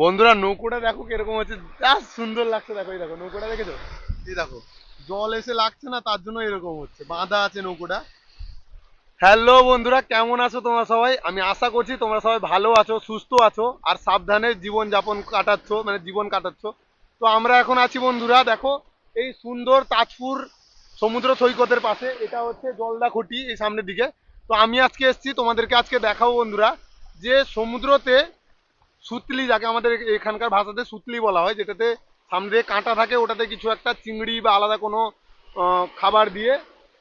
বন্ধুরা, নৌকোটা দেখো কীরকম হচ্ছে। যা সুন্দর লাগছে, দেখো, এই দেখো, নৌকোটা দেখেছ? এই দেখো, জল এসে লাগছে না, তার জন্য এরকম হচ্ছে। বাঁধা আছে নৌকোটা। হ্যালো বন্ধুরা, কেমন আছো তোমরা সবাই? আমি আশা করছি তোমরা সবাই ভালো আছো, সুস্থ আছো, আর সাবধানে জীবন যাপন কাটাচ্ছ মানে জীবন কাটাচ্ছ। তো আমরা এখন আছি বন্ধুরা, দেখো, এই সুন্দর তাজপুর সমুদ্র সৈকতের পাশে। এটা হচ্ছে জলদা খুঁটি, এই সামনের দিকে। তো আমি আজকে এসেছি, তোমাদেরকে আজকে দেখাবো বন্ধুরা, যে সমুদ্রতে সুতলি যাকে আমাদের এখানকার ভাষাতে সুতলি বলা হয়, যেটাতে সামনে কাঁটা থাকে, ওটাতে কিছু একটা চিংড়ি বা আলাদা কোনো খাবার দিয়ে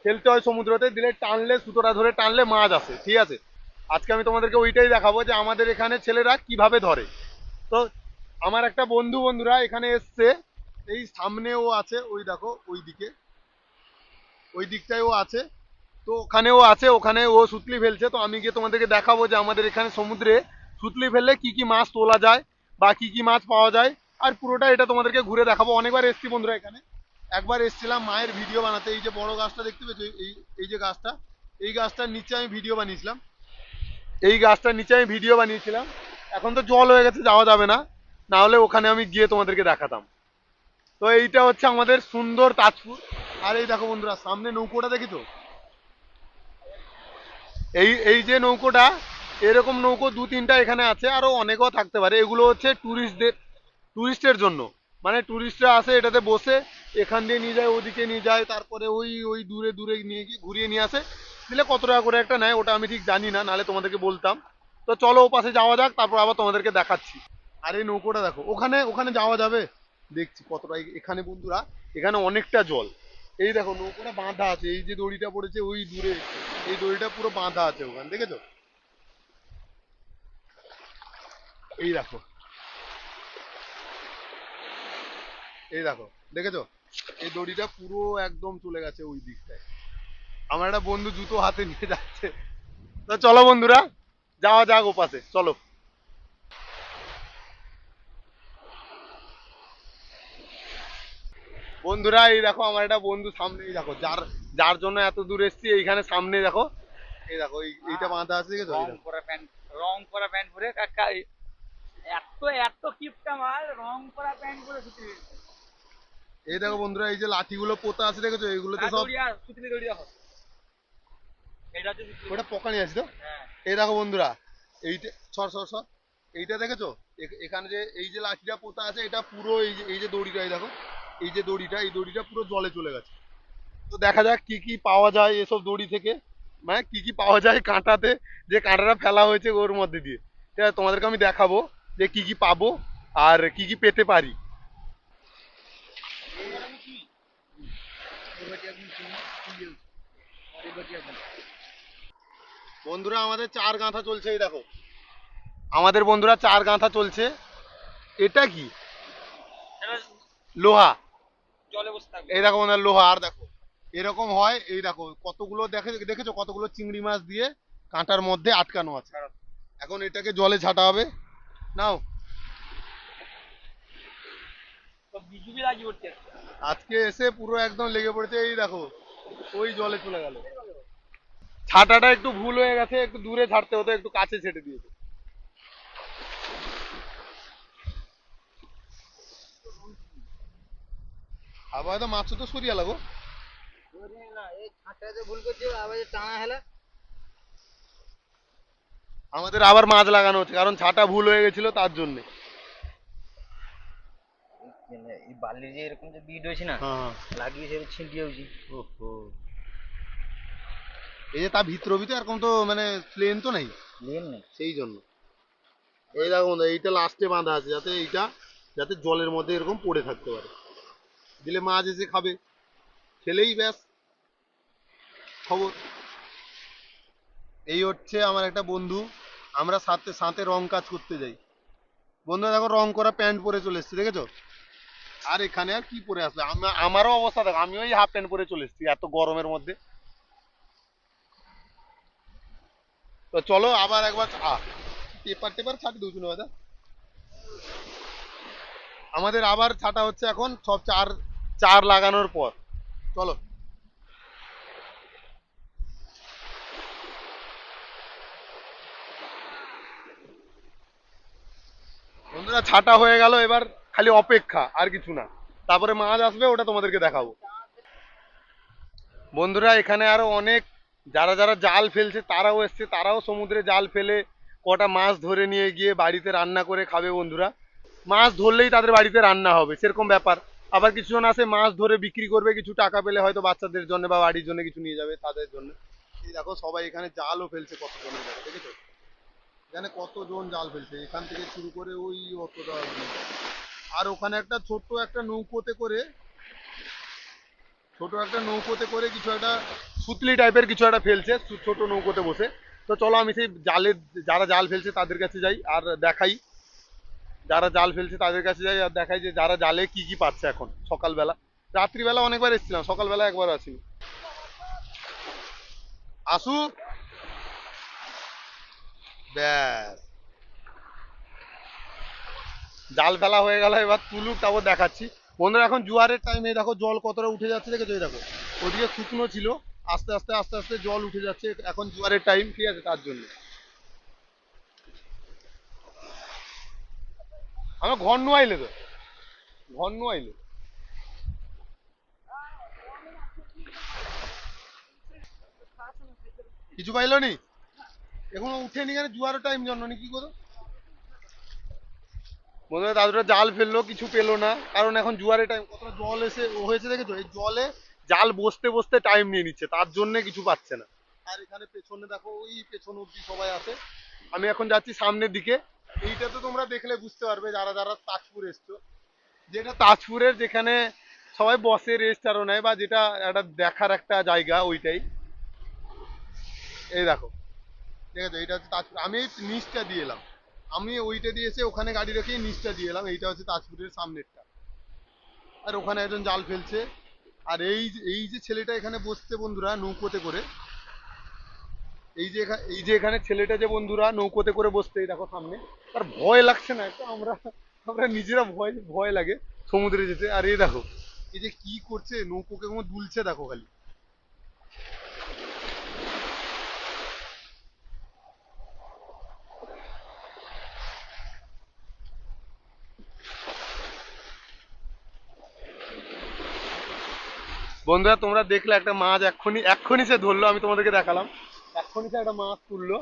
ফেলতে হয় সমুদ্রতে, দিলে টানলে, সুতোটা ধরে টানলে মাছ আসে, ঠিক আছে? আজকে আমি তোমাদেরকে ওইটাই দেখাবো যে আমাদের এখানে ছেলেরা কীভাবে ধরে। তো আমার একটা বন্ধু বন্ধুরা এখানে এসছে, এই সামনেও আছে, ওই দেখো, ওই দিকে। ওই দিকটায় ও আছে। তো ওখানেও আছে, ওখানে ও সুতলি ফেলছে, তো আমি গিয়ে তোমাদেরকে দেখাবো যে আমাদের এখানে সমুদ্রে সুতলি ফেললে কি কি মাছ তোলা যায় বা কি কি মাছ পাওয়া যায়। আর পুরোটা এটা তোমাদেরকে ঘুরে দেখাবো। অনেকবার এসছি বন্ধুরা এখানে। একবার এসছিলাম মায়ের ভিডিও বানাতে। এই যে বড় গাছটা দেখতে পেয়েছ? এই এই যে গাছটা। এই গাছটার নিচে আমি ভিডিও বানিয়েছিলাম। এই গাছটার নিচে আমি ভিডিও বানিয়েছিলাম। এখন তো জল হয়ে গেছে, যাওয়া যাবে না। না হলে ওখানে আমি গিয়ে তোমাদেরকে দেখাতাম। তো এইটা হচ্ছে আমাদের সুন্দর তাজপুর। আর এই দেখো বন্ধুরা, সামনে নৌকোটা দেখি তো এই এই যে নৌকোটা এরকম নৌকো দু তিনটা এখানে আছে, আরও অনেকও থাকতে পারে। এগুলো হচ্ছে ট্যুরিস্টদের ট্যুরিস্টের জন্য। মানে ট্যুরিস্টরা আসে এটাতে বসে, এখান দিয়ে নিয়ে যায়, ওদিকে নিয়ে যায়, তারপরে ওই ওই দূরে দূরে নিয়ে গিয়ে ঘুরিয়ে নিয়ে আসে। দিলে কত টাকা করে একটা নেয়, ওটা আমি ঠিক জানি না, নাহলে তোমাদেরকে বলতাম। তো চলো ও পাশে যাওয়া যাক, তারপর আবার তোমাদেরকে দেখাচ্ছি। আর এই নৌকোটা দেখো, ওখানে ওখানে যাওয়া যাবে? দেখছি কতটা এখানে বন্ধুরা, এখানে অনেকটা জল। এই দেখো নৌকোটা বাঁধা আছে, এই যে দড়িটা পড়েছে ওই দূরে, এই দড়িটা পুরো বাঁধা আছে ওখানে, দেখেছ? এই দেখো। এই দেখো, দেখেছ? এই দড়িটা পুরো একদম চলে গেছে ওই দিকটায়। আমার একটা বন্ধু জুতো হাতে নিয়ে যাচ্ছে। তো চলো বন্ধুরা, যাওয়া যাক ও পাশে চলো। বন্ধুরা, এই দেখো আমার একটা বন্ধু সামনে দেখো, যার যার জন্য এত দূর এসেছি, এইখানে সামনে দেখো। এই দেখো, এই, এইটা বাঁধা আছে এই রং করা প্যান্ট, রং করা প্যান্ট পরে এত এত কিপটা মাল রং করা প্যান্ট পরে ছুটি এই দেখো বন্ধুরা এই যে লাঠিগুলো পোতা আছে দেখেছ? এইগুলোতে সব দড়ি দেখো। ওটা পকানি আছে তো? হ্যাঁ। এই দেখো বন্ধুরা এইটা সর সর সর। এইটা দেখেছ? এখানে যে এই যে লাঠিটা পোতা আছে এটা পুরো এই যে এই যে দড়িটা এই দেখো। এই যে দড়িটা এই দড়িটা পুরো জলে চলে গেছে। তো দেখা যাক কি কি পাওয়া যায় এসব দড়ি থেকে। মানে কি কি পাওয়া যায় কাঁটাতে যে কাঁটাটা ফেলা হয়েছে ওর মধ্যে দিয়ে। ঠিক আছে তোমাদেরকে আমি দেখাবো। যে কি কি পাবো আর কি কি পেতে পারি। বন্ধুরা আমাদের চার গাঁথা চলছে এই দেখো। আমাদের বন্ধুরা চার গাঁথা চলছে। এটা কি? লোহা। এই দেখো লোহা। আর দেখো এরকম হয় এই দেখো কতগুলো দেখে দেখেছ? কতগুলো চিংড়ি মাছ দিয়ে কাঁটার মধ্যে আটকানো আছে। এখন এটাকে জলে ছাটা হবে। নাও। আজকে এসে পুরো একদম লেগে পড়েছে এই দেখো ওই জলে চলে গেল। ছাটাটা একটু ভুল হয়ে গেছে একটু দূরে ছাড়তে হতো একটু কাছে ছেটে দিয়েছে। আবার তো মাছ তো সরিয়া লাগো এই ছাঁটাতে ভুল করছে আবার টানা হেলা আমাদের আবার মাছ লাগানো হচ্ছে কারণ ছাটা ভুল হয়ে গেছিল তার জন্য। এই বালির যে এরকম যে বিট হয়েছে না হ্যাঁ লাগিয়েছে ছিটিয়ে হয়েছে। ওহো। এই যে তার ভিতর ভিতরে এরকম তো মানে প্লেন তো নাই? লেন নেই। সেই জন্য। এই দেখো বন্ধু, এইটা লাস্টে বাঁধা আছে যাতে এইটা যাতে জলের মধ্যে এরকম পড়ে থাকতে পারে। দিলে মাছ এসে খাবে। খেলেই ব্যাস। খবর। এই হচ্ছে আমার একটা বন্ধু। আমরা সাথে সাথে রং কাজ করতে যাই। বন্ধু, দেখো রং করা প্যান্ট পরে চলে এসছি, দেখেছ? আর এখানে আর কি পরে আমা- আমারও অবস্থা দেখো, আমি ওই হাফ প্যান্ট পরে চলে এসছি, এত গরমের মধ্যে। তো চলো আবার একবার পেপার টেপার ছাটি না দাদা। আমাদের আবার ছাটা হচ্ছে এখন সব চার চার লাগানোর পর। চলো। বন্ধুরা ছাটা হয়ে গেল, এবার খালি অপেক্ষা, আর কিছু না। তারপরে মাছ আসবে, ওটা তোমাদেরকে দেখাবো। বন্ধুরা, এখানে আরও অনেক, যারা যারা জাল ফেলছে, তারাও এসছে, তারাও সমুদ্রে জাল ফেলে কটা মাছ ধরে নিয়ে গিয়ে বাড়িতে রান্না করে খাবে বন্ধুরা। মাছ ধরলেই তাদের বাড়িতে রান্না হবে, সেরকম ব্যাপার। আবার কিছুজন আছে, মাছ ধরে বিক্রি করবে, কিছু টাকা পেলে হয়তো বাচ্চাদের জন্য বা বাড়ির জন্য কিছু নিয়ে যাবে তাদের জন্য। এই দেখো, সবাই এখানে জালও ফেলছে কত জনের দেখো দেখেছ? এখানে কতজন জাল ফেলছে? এখান থেকে শুরু করে ওই অতটা আর ওখানে একটা ছোট্ট একটা নৌকোতে করে, ছোট একটা নৌকোতে করে কিছু একটা সুতলি টাইপের কিছু একটা ফেলছে ছোট নৌকোতে বসে। তো চলো আমি সেই জালের, যারা জাল ফেলছে তাদের কাছে যাই আর দেখাই। যারা জাল ফেলছে তাদের কাছে যাই আর দেখাই যে যারা জালে কি কি পাচ্ছে এখন সকালবেলা। রাত্রিবেলা অনেকবার এসেছিলাম, সকালবেলা একবার আসিনি। আসু ব্যাস। জাল ফেলা হয়ে গেল, এবার তুলুক তারপর দেখাচ্ছি। বন্ধুরা, এখন জোয়ারের টাইমে দেখো জল কতটা উঠে যাচ্ছে, দেখেছ? দেখো, ওদিকে শুকনো ছিল, আস্তে আস্তে আস্তে আস্তে জল উঠে যাচ্ছে, এখন জোয়ারের টাইম ঠিক আছে, তার জন্য। আমার ঘর নোয়াইলে তো, ঘর নোয়াইলে। কিছু পাইলো নি? এখনও উঠেনি কেন? জোয়ারের টাইম জন্য কি করো? বন্ধুরা দাদুরা জাল ফেলল কিছু পেল না। কারণ এখন জোয়ারের টাইম কতটা জল এসে হয়েছে দেখেছ? এই জলে জাল বসতে বসতে টাইম নিয়ে নিচ্ছে তার জন্য কিছু পাচ্ছে না। আর এখানে পেছনে দেখো ওই পেছন অব্দি সবাই আছে। আমি এখন যাচ্ছি সামনের দিকে। এইটা তো তোমরা দেখলে বুঝতে পারবে যারা যারা তাজপুর এসছো। যেটা তাজপুরের যেখানে সবাই বসে রেস্ট আরও নেয় বা যেটা একটা দেখার একটা জায়গা ওইটাই। এই দেখো। ঠিক আছে এটা হচ্ছে তাজপুর। আমি নিচটা দিয়ে এলাম। আমি ওইটা দিয়ে এসে ওখানে গাড়ি রেখে নিচটা দিয়ে এলাম। এইটা হচ্ছে তাজপুরের সামনেরটা। আর ওখানে একজন জাল ফেলছে। আর এই এই যে ছেলেটা এখানে বসছে বন্ধুরা নৌকোতে করে, এই যে এই যে এখানে ছেলেটা যে বন্ধুরা নৌকোতে করে বসছে, এই দেখো সামনে। তার ভয় লাগছে না একটা আমরা আমরা নিজেরা ভয় ভয় লাগে সমুদ্রে যেতে। আর এই দেখো, এই যে কি করছে নৌকোকে দুলছে, দেখো খালি। বন্ধুরা, তোমরা দেখলে একটা মাছ এক্ষুনি এক্ষুনি সে ধরলো, আমি তোমাদেরকে দেখালাম। এক্ষুনি সে একটা মাছ তুললো।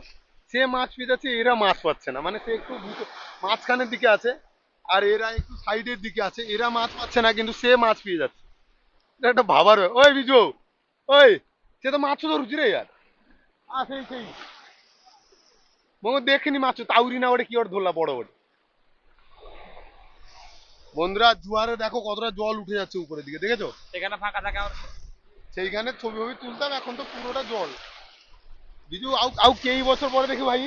সে মাছ পেয়েছে এরা মাছ পাচ্ছে না। মানে সে একটু মাঝখানের দিকে আছে, আর এরা একটু সাইডের দিকে আছে। এরা মাছ পাচ্ছে না, কিন্তু সে মাছ পেয়ে যাচ্ছে। এটা একটা ভাবার। ওই বিজু, ওই, সে তো মাছও ধরুছি রে আর সেই সেই। মনে দেখিনি মাছ তাউরি না ওটা কি ওর ধরলা বড় বড় বন্ধুরা জুয়ারে দেখো কতটা জল উঠে যাচ্ছে উপরের দিকে দেখেছ? সেখানে ফাঁকা থাকে আমার সেইখানে ছবি ছবি তুলতাম এখন তো পুরোটা জল। বিজু আউ আউ কেই বছর পরে দেখি ভাই?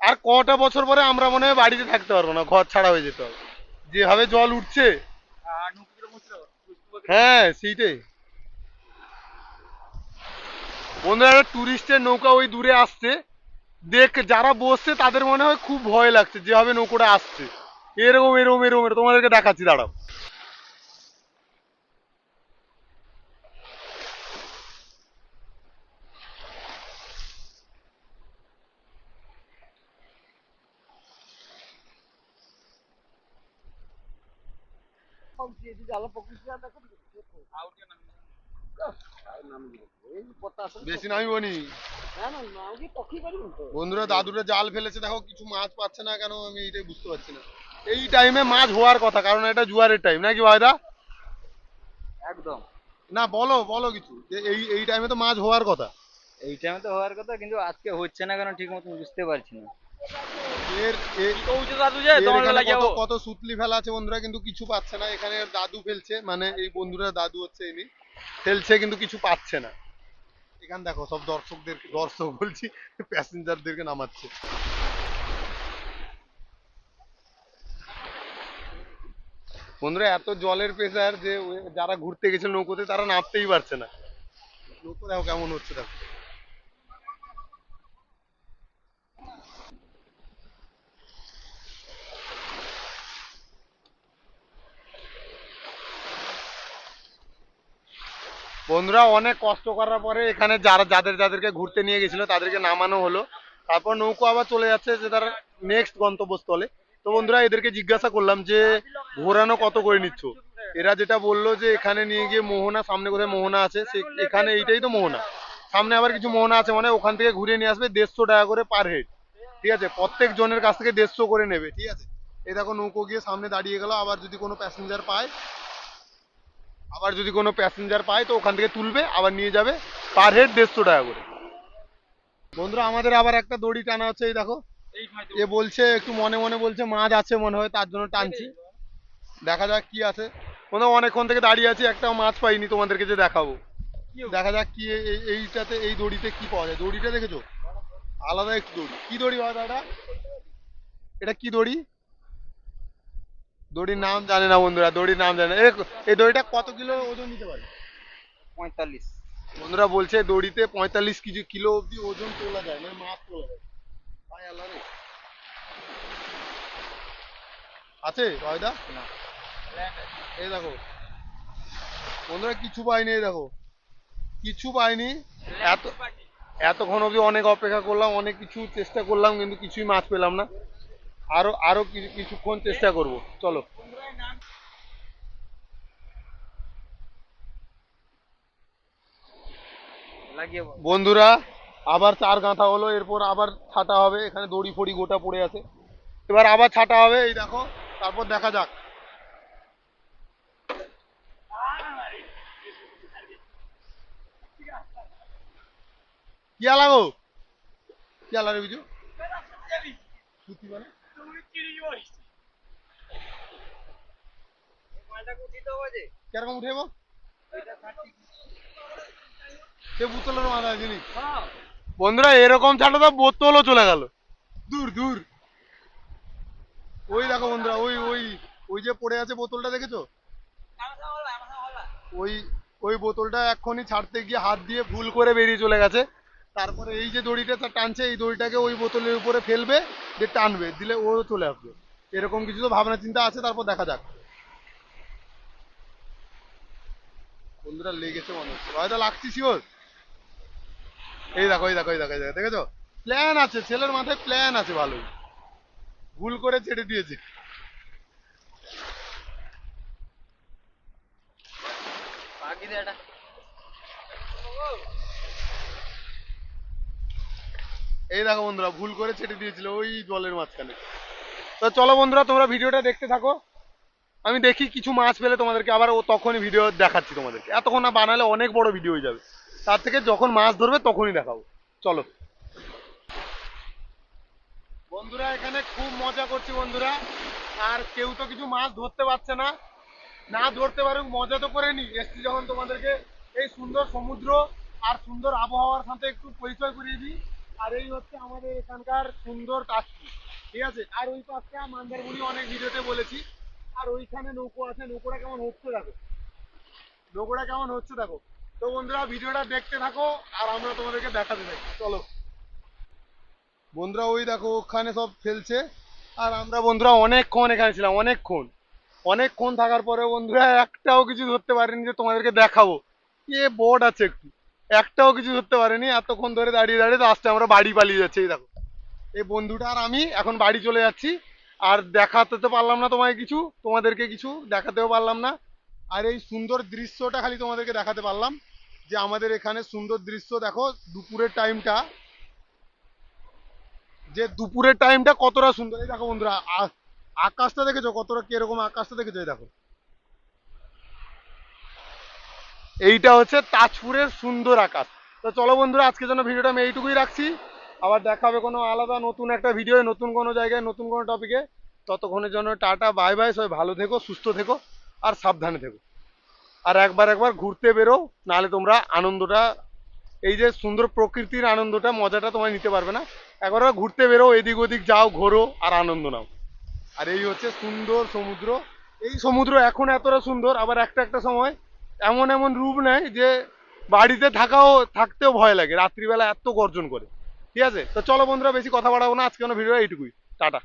আর কটা বছর পরে আমরা মনে হয় বাড়িতে থাকতে পারব না ঘর ছাড়া হয়ে যেতে। হবে যেভাবে জল উঠছে। আর হ্যাঁ সেইটাই বন্ধুরা টুরিস্টের নৌকা ওই দূরে আসছে। দেখ যারা বসছে তাদের মনে হয় খুব ভয় লাগছে যেভাবে নৌকোটা আসছে। এরকম এরকম এরকম তোমাদেরকে দেখাচ্ছি, দাঁড়াও। বেশি নামিব নি বন্ধুরা দাদুরা জাল ফেলেছে। দেখো, কিছু মাছ পাচ্ছে না কেন, আমি এটাই বুঝতে পারছি না। এই টাইমে মাছ হওয়ার কথা কারণ এটা জুয়ারের টাইম নাকি ভাইদা? একদম। না বলো বলো কিছু যে এই এই টাইমে তো মাছ হওয়ার কথা। এই টাইমে তো হওয়ার কথা কিন্তু আজকে হচ্ছে না কেন ঠিক মতো বুঝতে পারছি না। এর এর কত কত সুতলি ফেলা আছে বন্ধুরা কিন্তু কিছু পাচ্ছে না। এখানে দাদু ফেলছে মানে এই বন্ধুরা দাদু হচ্ছে ইনি ফেলছে কিন্তু কিছু পাচ্ছে না। এখানে দেখো সব দর্শকদের দর্শক বলছি প্যাসেঞ্জারদেরকে নামাচ্ছে। বন্ধুরা, এত জলের প্রেসার যে যারা ঘুরতে গেছে নৌকোতে, তারা নামতেই পারছে না। নৌকো দেখো কেমন হচ্ছে দেখো। বন্ধুরা, অনেক কষ্ট করার পরে এখানে যারা, যাদের, যাদেরকে ঘুরতে নিয়ে গেছিল, তাদেরকে নামানো হলো। তারপর নৌকো আবার চলে যাচ্ছে যে তার নেক্সট গন্তব্যস্থলে। তো বন্ধুরা, এদেরকে জিজ্ঞাসা করলাম যে ঘোরানো কত করে নিচ্ছ? এরা যেটা বলল যে এখানে নিয়ে গিয়ে মোহনা, সামনে কোথায় মোহনা আছে, সে এখানে এইটাই তো মোহনা। সামনে আবার কিছু মোহনা আছে মানে ওখান থেকে ঘুরিয়ে নিয়ে আসবে দেড়শো টাকা করে পার হেড ঠিক আছে? প্রত্যেক জনের কাছ থেকে দেড়শো করে নেবে, ঠিক আছে? এই দেখো নৌকো গিয়ে সামনে দাঁড়িয়ে গেল, আবার যদি কোনো প্যাসেঞ্জার পায়, আবার যদি কোনো প্যাসেঞ্জার পায়, তো ওখান থেকে তুলবে, আবার নিয়ে যাবে পার হেড দেড়শো টাকা করে। বন্ধুরা, আমাদের আবার একটা দড়ি টানা হচ্ছে, এই দেখো। এ বলছে একটু মনে মনে বলছে মাছ আছে মনে হয় তার জন্য টানছি। দেখা যাক কি আছে। মনে অনেকক্ষণ থেকে দাঁড়িয়ে আছি একটাও মাছ পাইনি তোমাদেরকে যে দেখাবো। দেখা যাক কি এই- এই- এইটাতে এই দড়িতে কি পাওয়া যায়। দড়িটা দেখেছ? আলাদা একটু দড়ি। কি দড়ি হয় দাদা? এটা কি দড়ি? দড়ির নাম জানে না বন্ধুরা দড়ির নাম জানে না। এই দড়িটা কত কিলো ওজন নিতে পারে? পঁয়তাল্লিশ। বন্ধুরা বলছে দড়িতে পঁয়তাল্লিশ কেজি কিলো অব্দি ওজন তোলা যায় মানে মাছ তোলা যায়। আছে বায়দা এই দেখো। বন্ধুরা কিছু পাইনি এই দেখো। কিছু পাইনি। এত এতক্ষণ অবধি অনেক অপেক্ষা করলাম অনেক কিছু চেষ্টা করলাম কিন্তু কিছুই মাছ পেলাম না। আরও আরও কিছু- কিছুক্ষণ চেষ্টা করব। চলো। বন্ধুরা আবার চার গাঁথা হলো, এরপর আবার ছাটা হবে, এখানে দড়ি ফড়ি গোটা পড়ে আছে। এবার আবার ছাটা হবে, এই দেখো, তারপর দেখা যাক। কি আলাগো কি আলারে বিজু? মানে? কীরকম উঠেব সে বুতলের মাথায় জিনিস। বন্ধুরা, এরকম ছাড়া তো বোতলও চলে গেল। দূর দূর। ওই দেখো বন্ধুরা, ওই ওই ওই যে পড়ে আছে বোতলটা দেখেছ? ওই ওই বোতলটা এক্ষুনি ছাড়তে গিয়ে হাত দিয়ে ভুল করে বেরিয়ে চলে গেছে। তারপরে এই যে দড়িটা টানছে, এই দড়িটাকে ওই বোতলের উপরে ফেলবে, দিয়ে টানবে, দিলে ও চলে আসবে। এরকম কিছু তো ভাবনা চিন্তা আছে, তারপর দেখা যাক। বন্ধুরা, লেগেছে মনে হচ্ছে। হয়তো লাগছি শিওর? এই দেখো এই দেখো এই দেখো এই দেখো দেখেছ? প্ল্যান আছে ছেলের মাথায় প্ল্যান আছে ভালোই। ভুল করে ছেড়ে দিয়েছে। এই দেখো বন্ধুরা ভুল করে ছেড়ে দিয়েছিল ওই জলের মাঝখানে। তো চলো বন্ধুরা তোমরা ভিডিওটা দেখতে থাকো। আমি দেখি কিছু মাছ পেলে তোমাদেরকে আবার ও তখনই ভিডিও দেখাচ্ছি তোমাদেরকে। এতক্ষণ না বানালে অনেক বড় ভিডিও হয়ে যাবে। তার থেকে যখন মাছ ধরবে তখনই দেখাবো। চলো। বন্ধুরা, এখানে খুব মজা করছি বন্ধুরা। আর কেউ তো কিছু মাছ ধরতে পারছে না। না ধরতে পারুক, মজা তো করে নি। এসছি যখন তোমাদেরকে এই সুন্দর সমুদ্র আর সুন্দর আবহাওয়ার সাথে একটু পরিচয় করিয়ে দিই। আর এই হচ্ছে আমাদের এখানকার সুন্দর কাজটি ঠিক আছে? আর ওই পাশটা মান্দারমণি অনেক ভিডিওতে বলেছি। আর ওইখানে নৌকো আছে। নৌকোটা কেমন হচ্ছে দেখো। নৌকোটা কেমন হচ্ছে দেখো। তো বন্ধুরা, ভিডিওটা দেখতে থাকো আর আমরা তোমাদেরকে দেখাতে থাকি চলো। বন্ধুরা, ওই দেখো, ওখানে সব ফেলছে। আর আমরা বন্ধুরা, অনেকক্ষণ এখানে ছিলাম, অনেকক্ষণ। অনেকক্ষণ থাকার পরে বন্ধুরা, একটাও কিছু ধরতে পারিনি যে তোমাদেরকে দেখাবো। এ বোর্ড আছে একটু? একটাও কিছু ধরতে পারিনি। এতক্ষণ ধরে দাঁড়িয়ে দাঁড়িয়ে লাস্টে আমরা বাড়ি পালিয়ে যাচ্ছি, এই দেখো। এই বন্ধুটা আর আমি এখন বাড়ি চলে যাচ্ছি। আর দেখাতে তো পারলাম না তোমায় কিছু, তোমাদেরকে কিছু দেখাতেও পারলাম না। আর এই সুন্দর দৃশ্যটা খালি তোমাদেরকে দেখাতে পারলাম যে আমাদের এখানে সুন্দর দৃশ্য দেখো দুপুরের টাইমটা। যে দুপুরের টাইমটা কতটা সুন্দর। এই দেখো বন্ধুরা আকাশটা দেখেছ? কতটা কীরকম আকাশটা দেখেছ? দেখো। এইটা হচ্ছে তাজপুরের সুন্দর আকাশ। তো চলো বন্ধুরা আজকের জন্য ভিডিওটা আমি এইটুকুই রাখছি। আবার দেখা হবে কোনো আলাদা নতুন একটা ভিডিও, নতুন কোনো জায়গায়, নতুন কোনো টপিকে ততক্ষণের জন্য টাটা, বাই বাই, সবাই ভালো থেকো, সুস্থ থেকো। আর সাবধানে থেকো। আর একবার একবার ঘুরতে বেরো, নাহলে তোমরা আনন্দটা, এই যে সুন্দর প্রকৃতির আনন্দটা, মজাটা তোমরা নিতে পারবে না। একবার ঘুরতে বেরো, এদিক ওদিক যাও, ঘোরো, আর আনন্দ নাও। আর এই হচ্ছে সুন্দর সমুদ্র। এই সমুদ্র এখন এতটা সুন্দর, আবার একটা একটা সময় এমন এমন রূপ নেয় যে বাড়িতে থাকাও, থাকতেও ভয় লাগে। রাত্রিবেলা এত গর্জন করে। ঠিক আছে? তো চলো বন্ধুরা, বেশি কথা বাড়াবো না। আজকে ভিডিও এইটুকুই। টাটা।